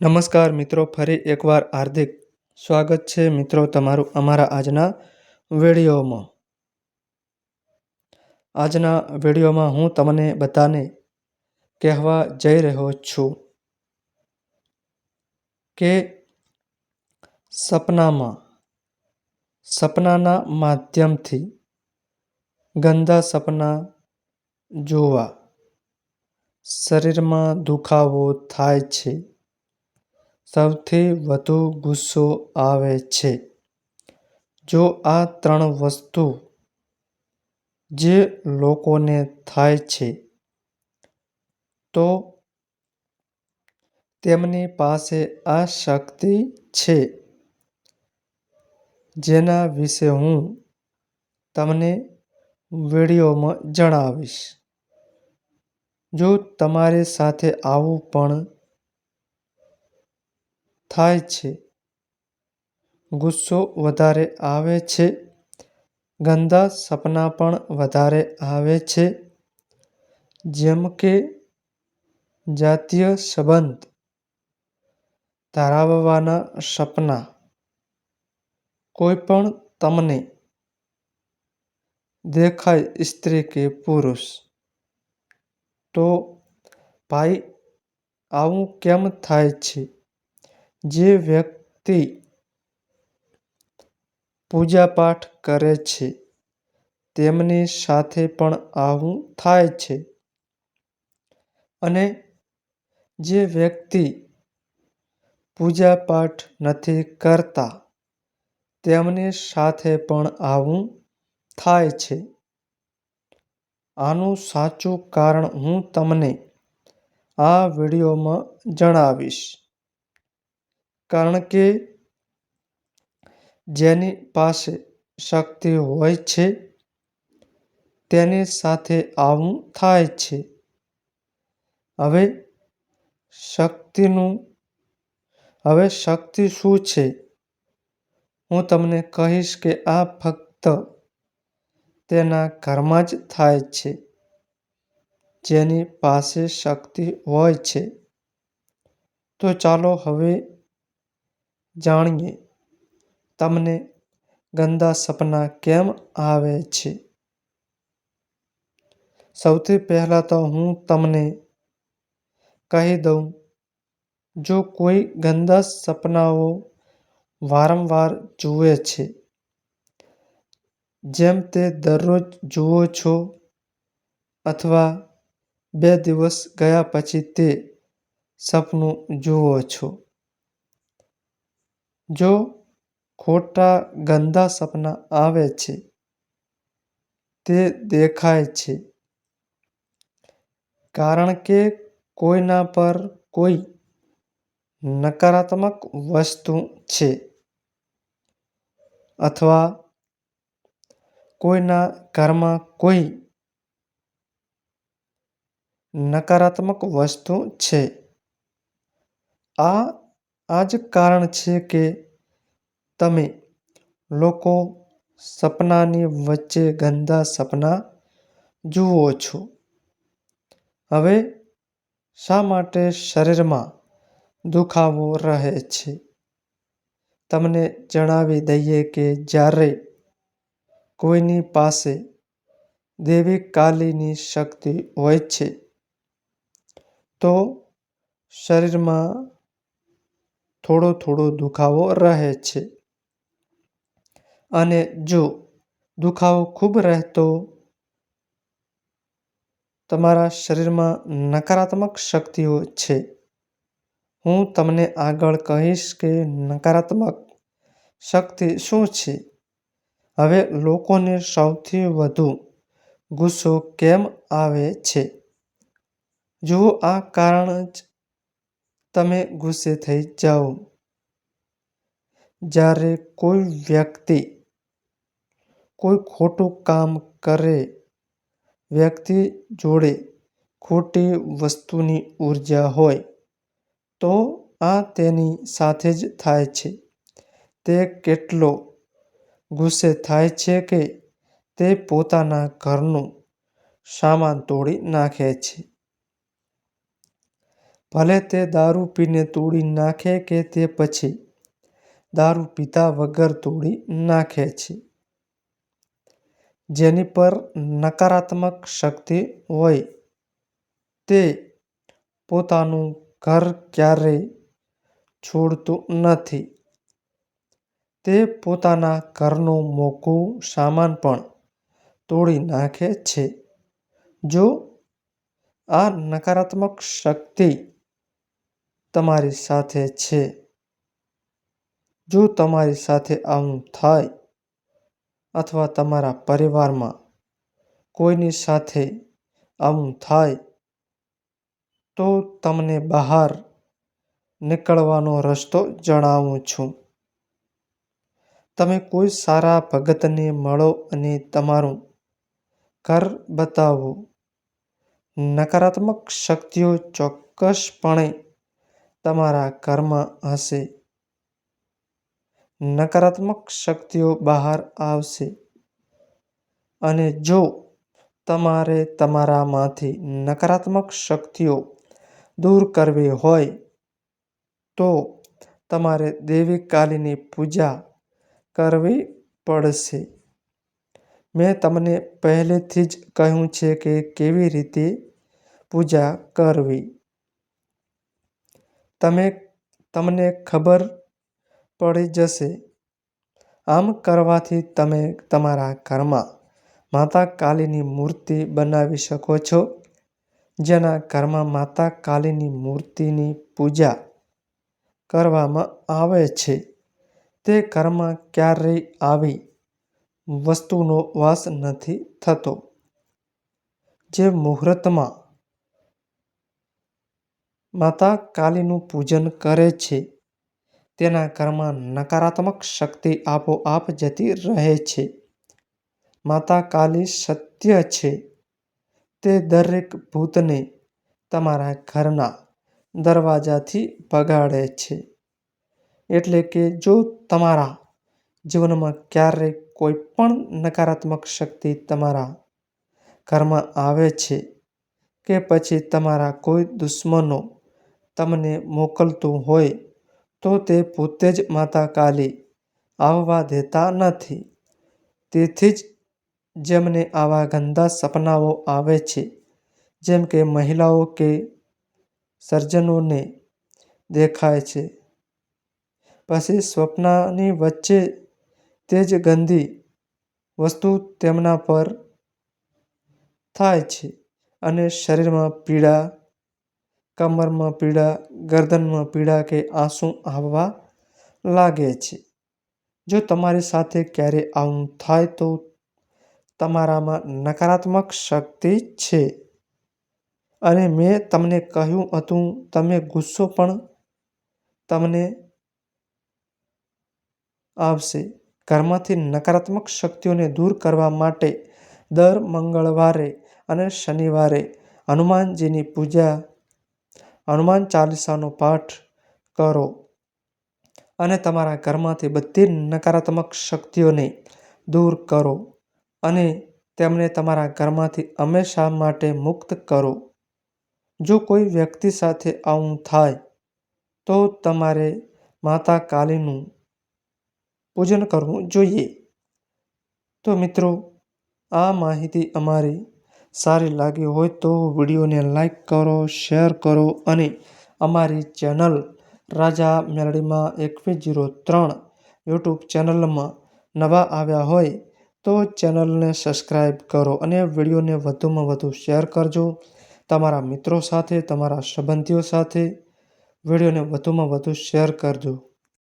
નમસ્કાર મિત્રો, ફરી એકવાર હાર્દિક સ્વાગત છે મિત્રો તમારું અમારા આજના વિડીયોમાં. આજના વિડીયોમાં હું તમને બધાને કહેવા જઈ રહ્યો છું કે સપનામાં, સપનાના માધ્યમથી ગંદા સપના જોવા શરીરમાં દુખાવો થાય છે. સૌથી વધુ ગુસ્સો આવે છે. જો આ ત્રણ વસ્તુ જે લોકોને થાય છે, તો તેમની પાસે આ શક્તિ છે. જેના વિશે હું તમને વિડીયોમાં જણાવીશ. જો તમારી સાથે આવું પણ થાય છે. ગુસ્સો વધારે આવે છે. ગંદા સપના પણ વધારે આવે છે. જેમ કે જાતીય સંબંધ ધરાવવાના સપના. કોઈ પણ તમને દેખાય સ્ત્રી કે પુરુષ, તો ભાઈ, આવું કેમ થાય છે? જે વ્યક્તિ પૂજાપાઠ કરે છે, તેમની સાથે પણ આવું થાય છે. અને જે વ્યક્તિ પૂજાપાઠ નથી કરતા, તેમની સાથે પણ આવું થાય છે. આનું સાચું કારણ હું તમને આ વિડીયોમાં જણાવીશ. કારણ કે જેની પાસે શક્તિ હોય છે, તેની સાથે આવું થાય છે. હવે શક્તિનું, હવે શક્તિ શું છે? હું તમને કહીશ કે આ ફક્ત તેના ઘરમાં જ થાય છે, જેની પાસે શક્તિ હોય છે. તો ચાલો હવે જાણીએ, તમને ગંદા સપના કેમ આવે છે? સૌથી પહેલાં તો હું તમને કહી દઉં, જો કોઈ ગંદા સપનાઓ વારંવાર જુએ છે, જેમ તે દરરોજ જુઓ છો અથવા બે દિવસ ગયા પછી તે સપનું જુઓ છો. જો ખોટા ગંદા સપના આવે છે, તે દેખાય છે. કારણ કે કોઈના પર કોઈ નકારાત્મક વસ્તુ છે અથવા કોઈના ઘરમાં કોઈ નકારાત્મક વસ્તુ છે, આ આ જ કારણ છે કે તમે લોકો સપનાની વચ્ચે ગંદા સપના જુઓ છો. હવે શા માટે શરીરમાં દુખાવો રહે છે? તમને જણાવી દઈએ કે જ્યારે કોઈની પાસે દેવી કાલીની શક્તિ હોય છે, તો શરીરમાં થોડો થોડો દુખાવો રહે છે. અને જો દુખાવો ખૂબ રહેતો તમારા શરીરમાં નકારાત્મક શક્તિઓ છે. હું તમને આગળ કહીશ કે નકારાત્મક શક્તિ શું છે? હવે લોકોને સૌથી વધુ ગુસ્સો કેમ આવે છે? જુઓ આ કારણ જ તમે ગુસ્સે થઈ જાઓ. જ્યારે કોઈ વ્યક્તિ કોઈ ખોટું કામ કરે, વ્યક્તિ જોડે ખોટી વસ્તુની ઊર્જા હોય, તો આ તેની સાથે જ થાય છે. તે કેટલો ગુસ્સે થાય છે કે તે પોતાના ઘરનું સામાન તોડી નાખે છે. ભલે તે દારૂ પીને તોડી નાખે કે તે પછી દારૂ પીતા વગર તોડી નાખે છે. જેની પર નકારાત્મક શક્તિ હોય તે પોતાનું ઘર ક્યારેય છોડતું નથી. તે પોતાના ઘરનો મોકું સામાન પણ તોડી નાખે છે. જો આ નકારાત્મક શક્તિ તમારી સાથે છે, જો તમારી સાથે આવું થાય અથવા તમારા પરિવારમાં કોઈની સાથે આવું થાય તો તમને બહાર નીકળવાનો રસ્તો જણાવું છું. તમે કોઈ સારા ભગતને મળો અને તમારું ઘર બતાવો. નકારાત્મક શક્તિઓ ચોક્કસપણે તમારા ઘરમાં હશે. નકારાત્મક શક્તિઓ બહાર આવશે. અને જો તમારે તમારામાંથી નકારાત્મક શક્તિઓ દૂર કરવી હોય, તો તમારે દેવી કાલીની પૂજા કરવી પડશે. મેં તમને પહેલેથી જ કહ્યું છે કે કેવી રીતે પૂજા કરવી. તમે તમને ખબર પડી જશે. આમ કરવાથી તમે તમારા ઘરમાં માતા કાલીની મૂર્તિ બનાવી શકો છો. જેના ઘરમાં માતા કાલીની મૂર્તિની પૂજા કરવામાં આવે છે તે ઘરમાં ક્યારેય આવી વસ્તુનો વાસ નથી થતો. જે મુહૂર્તમાં માતા કાલીનું પૂજન કરે છે તેના ઘરમાં નકારાત્મક શક્તિ આપોઆપ જતી રહે છે. માતા કાલી સત્ય છે. તે દરેક ભૂતને તમારા ઘરના દરવાજાથી ભગાડે છે. એટલે કે જો તમારા જીવનમાં ક્યારેય કોઈ પણ નકારાત્મક શક્તિ તમારા ઘરમાં આવે છે કે પછી તમારા કોઈ દુશ્મનો તમને મોકલતું હોય તો તે પોતે જ માતા કાલી આવવા દેતા નથી. તેથી જ જેમને આવા ગંદા સપનાઓ આવે છે જેમ કે મહિલાઓ કે સર્જનોને દેખાય છે. પછી સ્વપ્નાની વચ્ચે તે જ ગંદી વસ્તુ તેમના પર થાય છે અને શરીરમાં પીડા, કમરમાં પીડા, ગરદનમાં પીડા કે આંસુ આવવા લાગે છે. જો તમારી સાથે ક્યારેય આવું થાય તો તમારામાં નકારાત્મક શક્તિ છે. અને મેં તમને કહ્યું હતું તમે ગુસ્સો પણ તમને આવશે. ઘરમાંથી નકારાત્મક શક્તિઓને દૂર કરવા માટે દર મંગળવારે અને શનિવારે હનુમાનજીની પૂજા, હનુમાન ચાલીસાનો પાઠ કરો અને તમારા ઘરમાંથી બધી નકારાત્મક શક્તિઓને દૂર કરો અને તેમને તમારા ઘરમાંથી હંમેશા માટે મુક્ત કરો. જો કોઈ વ્યક્તિ સાથે આવું થાય, તો તમારે માતા કાલીનું પૂજન કરવું જોઈએ. તો મિત્રો, આ માહિતી અમારી સારી લાગી હોય તો વિડીયોને લાઈક કરો, શેર કરો અને અમારી ચેનલ રાજા મેલડીમાં એકવીસ જીરો ત્રણ યુટ્યુબ ચેનલમાં નવા આવ્યા હોય તો ચેનલને સબસ્ક્રાઈબ કરો અને વિડીયોને વધુમાં વધુ શેર કરજો. તમારા મિત્રો સાથે, તમારા સંબંધીઓ સાથે વિડીયોને વધુમાં વધુ શેર કરજો.